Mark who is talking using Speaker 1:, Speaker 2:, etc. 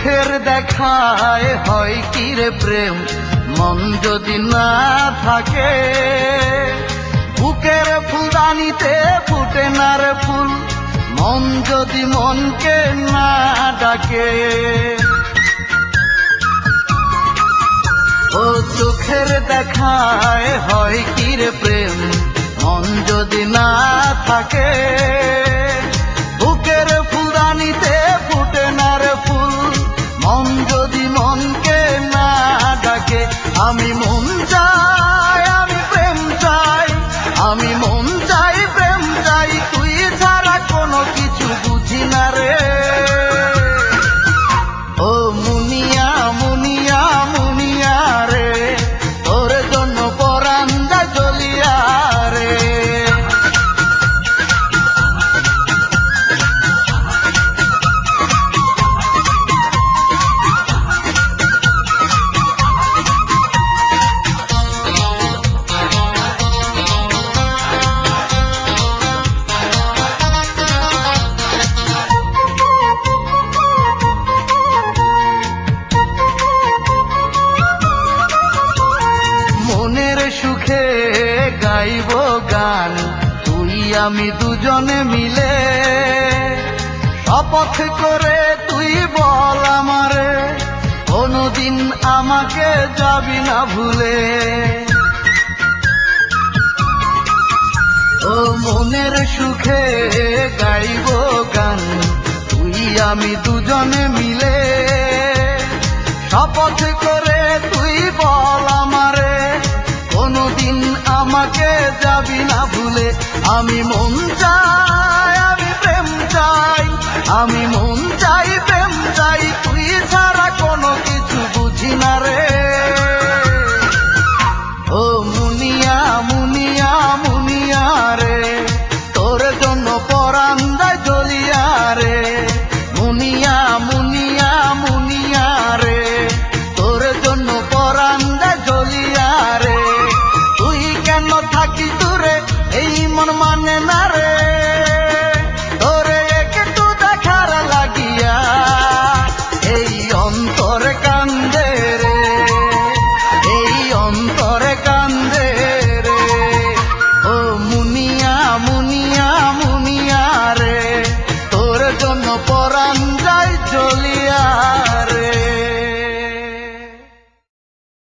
Speaker 1: চোখের দেখায় হয় কি রে প্রেম? মন যদি না থাকে, বুকের ফুলদানিতে ফুটে না রে ফুল। মন যদি মনকে না ডাকে। ও চোখের দেখায় হয় কি রে প্রেম? মন যদি না থাকে আমি সুখে গাইব গান তুই আমি দুজনে মিলে। শপথ করে তুই বল আমারে, কোনদিন আমাকে যাবি না ভুলে। ও মনের সুখে গাইব গান তুই আমি দুজনে মিলে। শপথ করে তুই বল আমারে কোনদিন আমাকে যাবি না ভুলে। আমি মন চাই, আমি প্রেম চাই, আমি মন চাই, প্রেম চাই। তুই ছাড়া কোনো কিছু বুঝি না রে। ও মুনিয়া মুনিয়া মুনিয়া রে, তোর জন্য পরান্দা জ্বলিয়া রে। মুনিয়া মুনিয়া মুনিয়া মানে